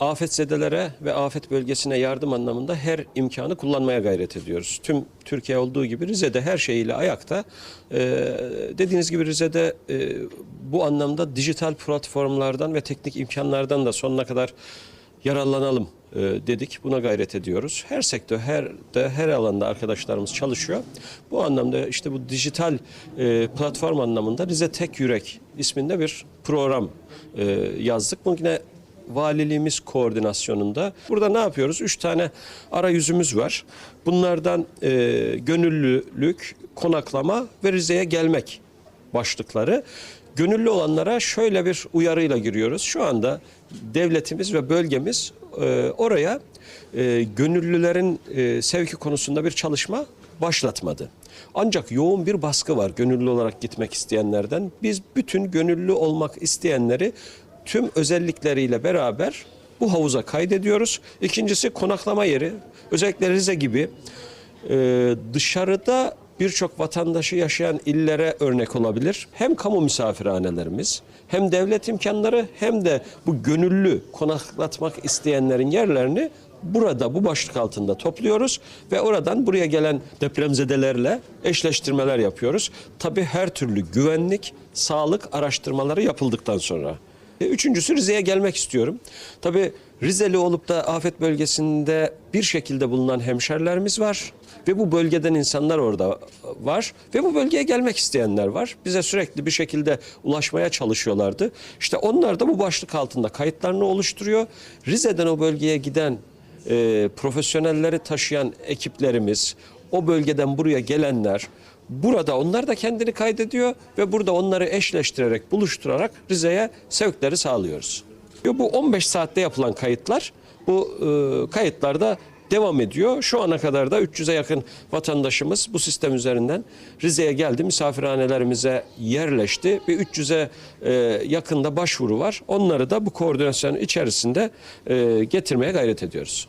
Afetzedelere ve afet bölgesine yardım anlamında her imkanı kullanmaya gayret ediyoruz. Tüm Türkiye olduğu gibi Rize'de her şeyiyle ayakta. Ee, dediğiniz gibi Rize'de e, bu anlamda dijital platformlardan ve teknik imkanlardan da sonuna kadar yararlanalım e, dedik. Buna gayret ediyoruz. Her sektör, her de her alanda arkadaşlarımız çalışıyor. Bu anlamda işte bu dijital e, platform anlamında Rize Tek Yürek isminde bir program e, yazdık. Bu yine valiliğimiz koordinasyonunda. Burada ne yapıyoruz? Üç tane arayüzümüz var. Bunlardan e, gönüllülük, konaklama ve Rize'ye gelmek başlıkları. Gönüllü olanlara şöyle bir uyarıyla giriyoruz. Şu anda devletimiz ve bölgemiz e, oraya e, gönüllülerin e, sevki konusunda bir çalışma başlatmadı. Ancak yoğun bir baskı var gönüllü olarak gitmek isteyenlerden. Biz bütün gönüllü olmak isteyenleri tüm özellikleriyle beraber bu havuza kaydediyoruz. İkincisi konaklama yeri. Özellikle Rize gibi e, dışarıda birçok vatandaşı yaşayan illere örnek olabilir. Hem kamu misafirhanelerimiz hem devlet imkanları hem de bu gönüllü konaklatmak isteyenlerin yerlerini burada bu başlık altında topluyoruz ve oradan buraya gelen depremzedelerle eşleştirmeler yapıyoruz. Tabii her türlü güvenlik, sağlık araştırmaları yapıldıktan sonra. E, Üçüncüsü Rize'ye gelmek istiyorum. Tabii Rizeli olup da afet bölgesinde bir şekilde bulunan hemşerilerimiz var. Ve bu bölgeden insanlar orada var. Ve bu bölgeye gelmek isteyenler var. Bize sürekli bir şekilde ulaşmaya çalışıyorlardı. İşte onlar da bu başlık altında kayıtlarını oluşturuyor. Rize'den o bölgeye giden e, profesyonelleri taşıyan ekiplerimiz, o bölgeden buraya gelenler, Burada onlar da kendini kaydediyor ve burada onları eşleştirerek, buluşturarak Rize'ye sevkleri sağlıyoruz. Bu 15 saatte yapılan kayıtlar, bu e, kayıtlarda devam ediyor. Şu ana kadar da 300'e yakın vatandaşımız bu sistem üzerinden Rize'ye geldi. Misafirhanelerimize yerleşti ve 300'e e, yakında başvuru var. Onları da bu koordinasyon içerisinde e, getirmeye gayret ediyoruz.